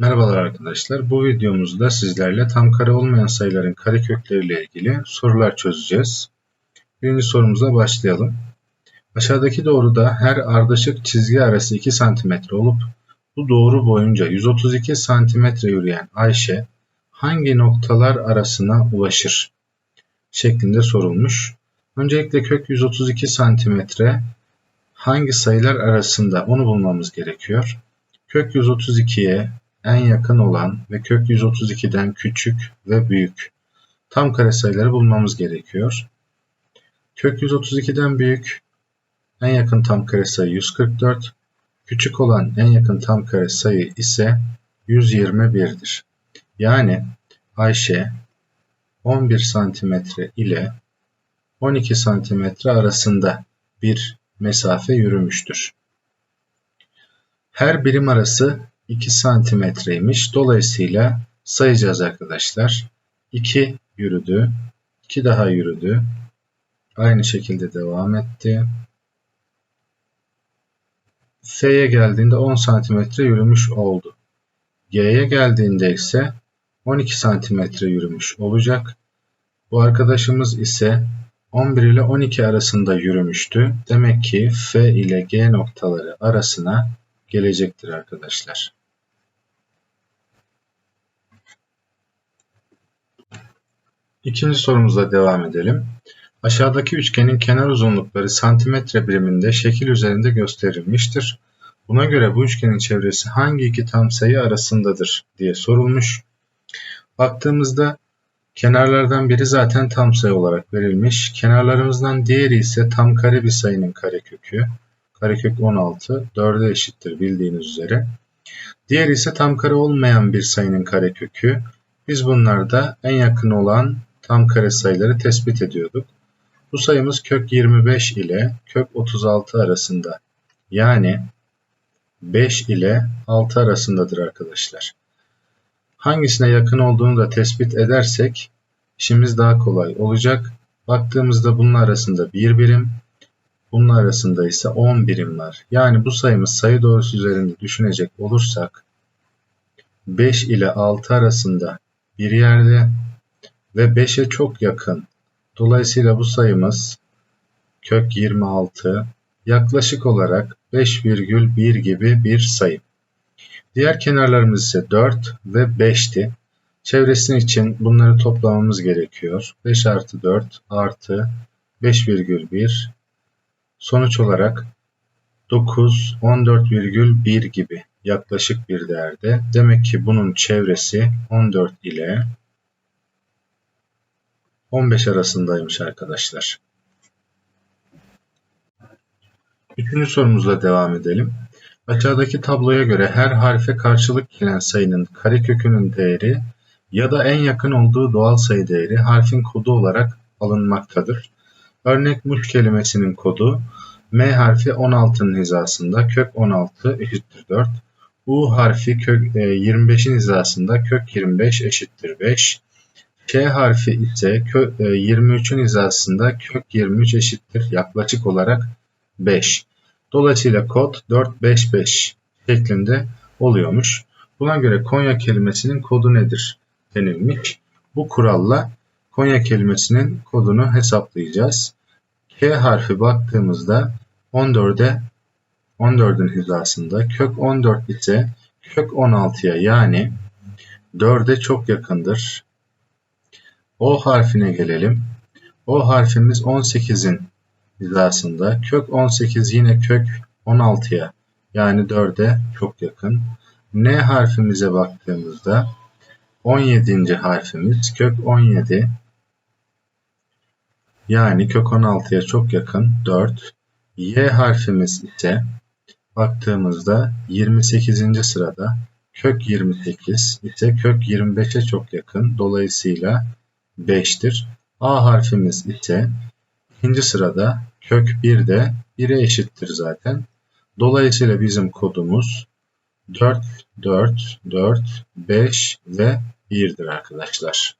Merhabalar arkadaşlar. Bu videomuzda sizlerle tam kare olmayan sayıların karekökleriyle ilgili sorular çözeceğiz. Birinci sorumuza başlayalım. Aşağıdaki doğruda her ardışık çizgi arası 2 cm olup bu doğru boyunca 132 cm yürüyen Ayşe hangi noktalar arasına ulaşır? şeklinde sorulmuş. Öncelikle kök 132 cm hangi sayılar arasında onu bulmamız gerekiyor. Kök 132'ye en yakın olan ve kök 132'den küçük ve büyük tam kare sayıları bulmamız gerekiyor. Kök 132'den büyük en yakın tam kare sayı 144, küçük olan en yakın tam kare sayı ise 121'dir. Yani Ayşe 11 santimetre ile 12 santimetre arasında bir mesafe yürümüştür. Her birim arası 2 santimetreymiş. Dolayısıyla sayacağız arkadaşlar. 2 yürüdü. 2 daha yürüdü. Aynı şekilde devam etti. F'ye geldiğinde 10 santimetre yürümüş oldu. G'ye geldiğinde ise 12 santimetre yürümüş olacak. Bu arkadaşımız ise 11 ile 12 arasında yürümüştü. Demek ki F ile G noktaları arasına gelecektir arkadaşlar. İkinci sorumuza devam edelim. Aşağıdaki üçgenin kenar uzunlukları santimetre biriminde şekil üzerinde gösterilmiştir. Buna göre bu üçgenin çevresi hangi iki tam sayı arasındadır diye sorulmuş. Baktığımızda kenarlardan biri zaten tam sayı olarak verilmiş. Kenarlarımızdan diğeri ise tam kare bir sayının karekökü. Karekök 16, 4'e eşittir bildiğiniz üzere. Diğeri ise tam kare olmayan bir sayının karekökü. Biz bunlarda en yakın olan tam kare sayıları tespit ediyorduk. Bu sayımız kök 25 ile kök 36 arasında. Yani 5 ile 6 arasındadır arkadaşlar. Hangisine yakın olduğunu da tespit edersek işimiz daha kolay olacak. Baktığımızda bunun arasında 1 birim, bunun arasında ise 10 birim var. Yani bu sayımız sayı doğrusu üzerinde düşünecek olursak 5 ile 6 arasında bir yerde ve 5'e çok yakın. Dolayısıyla bu sayımız kök 26 yaklaşık olarak 5,1 gibi bir sayı. Diğer kenarlarımız ise 4 ve 5'ti. Çevresinin için bunları toplamamız gerekiyor. 5 artı 4 artı 5,1 sonuç olarak 9, 14,1 gibi yaklaşık bir değerde. Demek ki bunun çevresi 14 ile 15 arasındaymış arkadaşlar. Üçüncü sorumuzla devam edelim. Aşağıdaki tabloya göre her harfe karşılık gelen sayının karekökünün değeri ya da en yakın olduğu doğal sayı değeri harfin kodu olarak alınmaktadır. Örnek muş kelimesinin kodu M harfi 16'nın hizasında kök 16 eşittir 4. U harfi kök 25'in e, hizasında kök 25 eşittir 5. K harfi ise kök 23'ün e, hizasında kök 23 eşittir yaklaşık olarak 5. Dolayısıyla kod 455 şeklinde oluyormuş. Buna göre Konya kelimesinin kodu nedir denilmiş. Bu kuralla Konya kelimesinin kodunu hesaplayacağız. K harfi baktığımızda 14'e 14'ün hizasında kök 14 ise kök 16'ya yani 4'e çok yakındır. O harfine gelelim. O harfimiz 18'in hizasında. Kök 18 yine kök 16'ya yani 4'e çok yakın. N harfimize baktığımızda 17. harfimiz kök 17 yani kök 16'ya çok yakın 4. Y harfimiz ise baktığımızda 28. sırada kök 28 ise kök 25'e çok yakın. Dolayısıyla 5'tir. A harfimiz ise ikinci sırada kök 1 de 1'e eşittir zaten. Dolayısıyla bizim kodumuz 4, 4, 4, 5 ve 1'dir arkadaşlar.